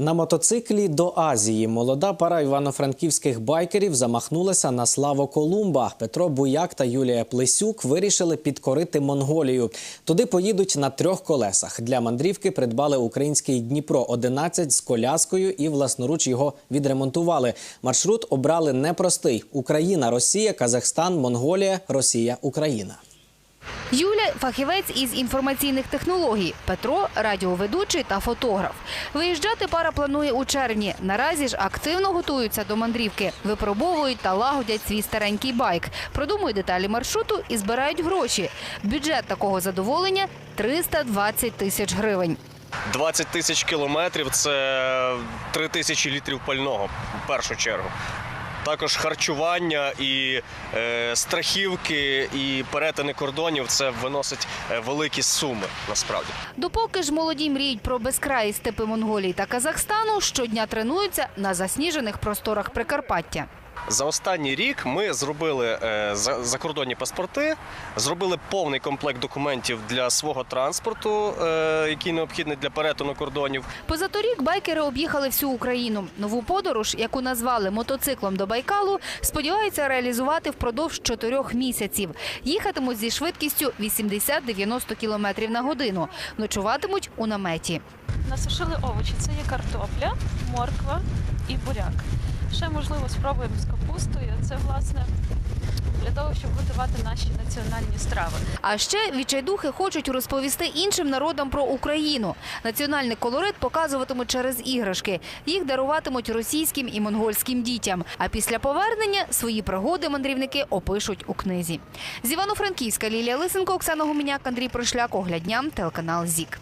На мотоциклі до Азії молода пара івано-франківських байкерів замахнулася на славу Колумба. Петро Буяк та Юлія Плесюк вирішили підкорити Монголію. Туди поїдуть на трьох колесах. Для мандрівки придбали український Дніпро 11 з коляскою і власноруч його відремонтували. Маршрут обрали непростий: Україна, Росія, Казахстан, Монголія, Росія, Україна. Юля фахівець із інформаційних технологій, Петро радіоведучий та фотограф. Виїжджати пара планує у червні. Наразі ж активно готуються до мандрівки, випробовують та лагодять свій старенький байк, продумують деталі маршруту і збирають гроші. Бюджет такого задоволення 320 тисяч гривень. 20 тисяч кілометрів це 3 тисячі літрів пального в першу чергу. Також харчування і е, страхівки, і перетини кордонів це виносить е, великі суми насправді. Допоки ж молоді мріють про безкраї степи Монголії та Казахстану, щодня тренуються на засніжених просторах Прикарпаття. За останній рік ми зробили е, за- закордонні паспорти, зробили повний комплект документів для свого транспорту, е, який необхідний для перетину кордонів. Позаторік байкери об'їхали всю Україну. Нову подорож, яку назвали мотоциклом до Байкалу, сподіваються реалізувати впродовж чотирьох місяців. Їхатимуть зі швидкістю 80-90 км на годину. Ночуватимуть у наметі. Насушили овочі. Це є картопля, морква і. Ще можливо спробуємо з капустою. Це власне для того, щоб готувати наші національні страви. А ще відчайдухи хочуть розповісти іншим народам про Україну. Національний колорит показуватимуть через іграшки. Їх даруватимуть російським і монгольським дітям. А після повернення свої пригоди мандрівники опишуть у книзі. З Івано-Франківська Лілія Лисенко, Оксана Гуменяк, Андрій Прошляк, Оглядням, телеканал ЗІК.